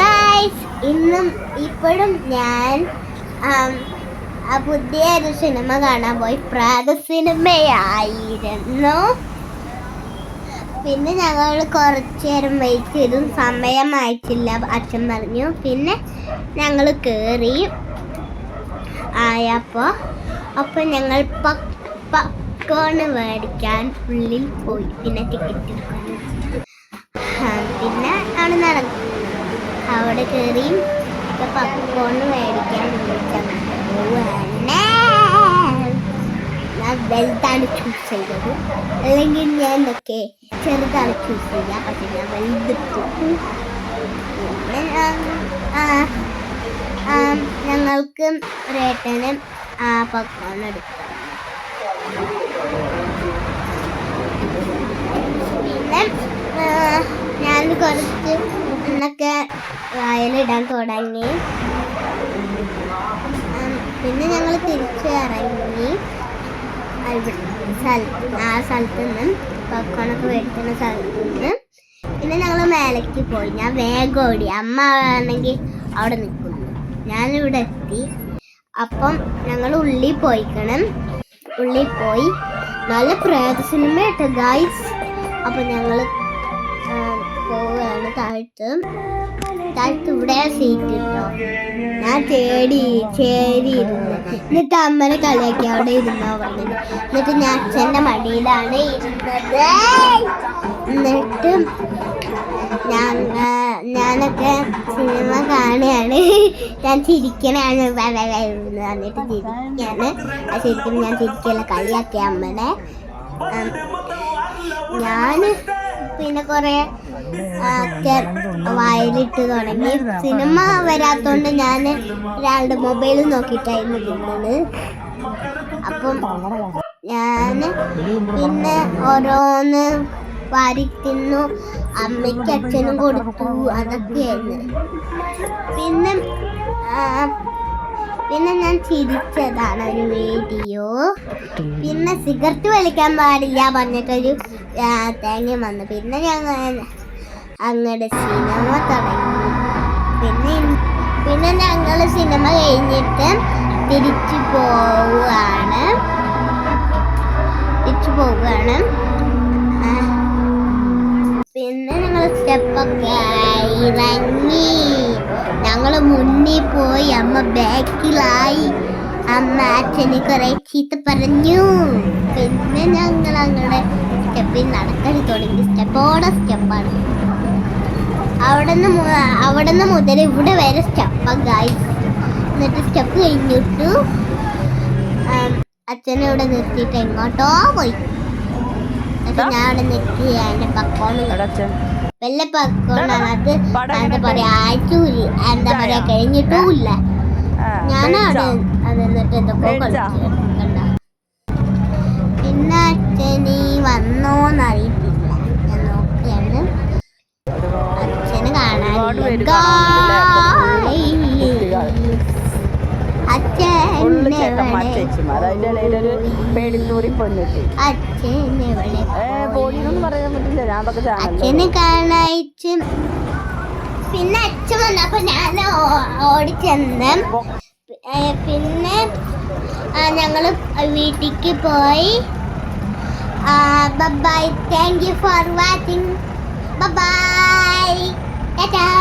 Guys ഇന്നും ഇപ്പോഴും ഞാൻ പുതിയൊരു സിനിമ കാണാൻ പോയി. പ്രാത സിനിമയായിരുന്നു. പിന്നെ ഞങ്ങൾ കുറച്ച് നേരം വെയിറ്റ് ചെയ്തു. സമയമായിട്ടില്ല അച്ഛൻ പറഞ്ഞു. പിന്നെ ഞങ്ങൾ കയറി ആയപ്പോൾ അപ്പോൾ ഞങ്ങൾ പക്കോണ് മേടിക്കാൻ ഉള്ളിൽ പോയി. പിന്നെ ടിക്കറ്റ് എടുക്കാൻ പിന്നെ അവിടെ നടന്നു. അവിടെ കയറി പപ്പോണ് മേടിക്കാൻ വലുതാണ് ചൂസ് ചെയ്തത്. അല്ലെങ്കിൽ ഞാൻ എന്തൊക്കെ ചെറുതാണ് ചൂസ് ചെയ്യുക പക്ഷെ ഞാൻ വലുതിട്ടു. ഞങ്ങൾക്ക് റേട്ടന് ആ പക്കോൺ എടുത്തു പിന്നെ ആ, ഞാൻ കുറച്ച് എന്നൊക്കെ വായലിടാൻ തുടങ്ങി. പിന്നെ ഞങ്ങൾ തിരിച്ചു ഇറങ്ങി ആ സ്ഥലത്ത് നിന്ന് പക്കോണൊക്കെ മേടിക്കുന്ന സ്ഥലത്ത് നിന്ന് പിന്നെ ഞങ്ങൾ മേലേക്ക് പോയി. ഞാൻ വേഗം ഓടി. അമ്മ ആണെങ്കിൽ അവിടെ നിൽക്കുന്നു ഞാനിവിടെ എത്തി. അപ്പം ഞങ്ങൾ ഉള്ളിൽ പോയിക്കണം. ഉള്ളിൽ പോയി. നല്ല പ്രേത സിനിമ കേട്ടോ ഗായ്സ് അപ്പം ഞങ്ങൾ പോവുകയാണ് താഴത്ത്. താഴത്ത് ഇവിടെ സീറ്റ് കിട്ടോ ഞാൻ തേടി ചേരി ഇരുന്ന്. എന്നിട്ട് അമ്മനെ കളിയാക്കി അവിടെ ഇരുന്നോ പറഞ്ഞത് എന്നിട്ട് ഞാൻ അച്ഛന്റെ മടിയിലാണ് ഇരുന്നത്. എന്നിട്ട് ഞാൻ ഞാനൊക്കെ സിനിമ കാണുകയാണ്. ഞാൻ ചിരിക്കണാണ്. എന്നിട്ട് ചിരിക്കാണ് ആ ശരിക്കും ഞാൻ ചിരിക്കല കളിയാക്കിയ അമ്മനെ. ഞാൻ പിന്നെ കുറെ വയലിട്ട് തുടങ്ങി. സിനിമ വരാത്തോണ്ട് ഞാൻ ഒരാളുടെ മൊബൈൽ നോക്കിയിട്ടായിരുന്നു തിന്നത് അപ്പം ഞാൻ പിന്നെ ഓരോന്ന് വാരി തിന്നു. അമ്മയ്ക്ക് അച്ഛനും കൊടുത്തു. അതൊക്കെയായിരുന്നു. പിന്നെ പിന്നെ ഞാൻ ചിരിച്ചതാണ് ഒരു വീഡിയോ. പിന്നെ സിഗരറ്റ് വലിക്കാൻ പാടില്ല പറഞ്ഞിട്ടൊരു ആ, തേങ്ങ വന്നു. പിന്നെ ഞങ്ങൾ അങ്ങോട്ട് സിനിമ തുടങ്ങി. പിന്നെ പിന്നെ ഞങ്ങൾ സിനിമ കഴിഞ്ഞിട്ട് തിരിച്ചു പോവുകയാണ്. തിരിച്ചു പോവുകയാണ്. പിന്നെ ഞങ്ങൾ സ്റ്റെപ്പൊക്കെ ഇറങ്ങി. ഞങ്ങൾ മുന്നിൽ പോയി അമ്മ ബാക്കിലായി. അമ്മ അച്ഛന് കുറെ ചീത്ത പറഞ്ഞു. പിന്നെ ഞങ്ങൾ അങ്ങനെ സ്റ്റെപ്പിൽ നടക്കൽ തുടങ്ങി. സ്റ്റെപ്പോടെ സ്റ്റെപ്പാണ്. അവിടെ നിന്ന് അവിടെ നിന്ന് മുതൽ ഇവിടെ വരെ സ്റ്റെപ്പാണ് ഗായ്സ് എന്നിട്ട് സ്റ്റെപ്പ് കഴിഞ്ഞിട്ടു അച്ഛനെ ഇവിടെ നിർത്തിയിട്ട് എങ്ങോട്ടോ പോയി. ഞാൻ അവിടെ നിർത്തി എന്റെ പക്കോണ് വല്ല പക്കോണാണ് അത് എന്താ പറയാ ആയിട്ടൂല്ല എന്താ പറയാ കഴിഞ്ഞിട്ടുമില്ല ഞാനവിടെ അത് എന്നിട്ട് എന്തൊക്കെ പിന്നെ അച്ഛന് വന്നോന്ന് അറിയത്തില്ല ഞാൻ നോക്കുകയാണ് അച്ഛന് കാണാൻ അച്ഛനെ കാണായിട്ട് പിന്നെ അച്ഛൻ വന്നപ്പോ ഞാൻ ഓടിച്ചെന്ന് പിന്നെ ഞങ്ങൾ വീട്ടിക്ക് പോയി. Uh, bye bye. Thank you for watching. Bye bye. Ta-ta.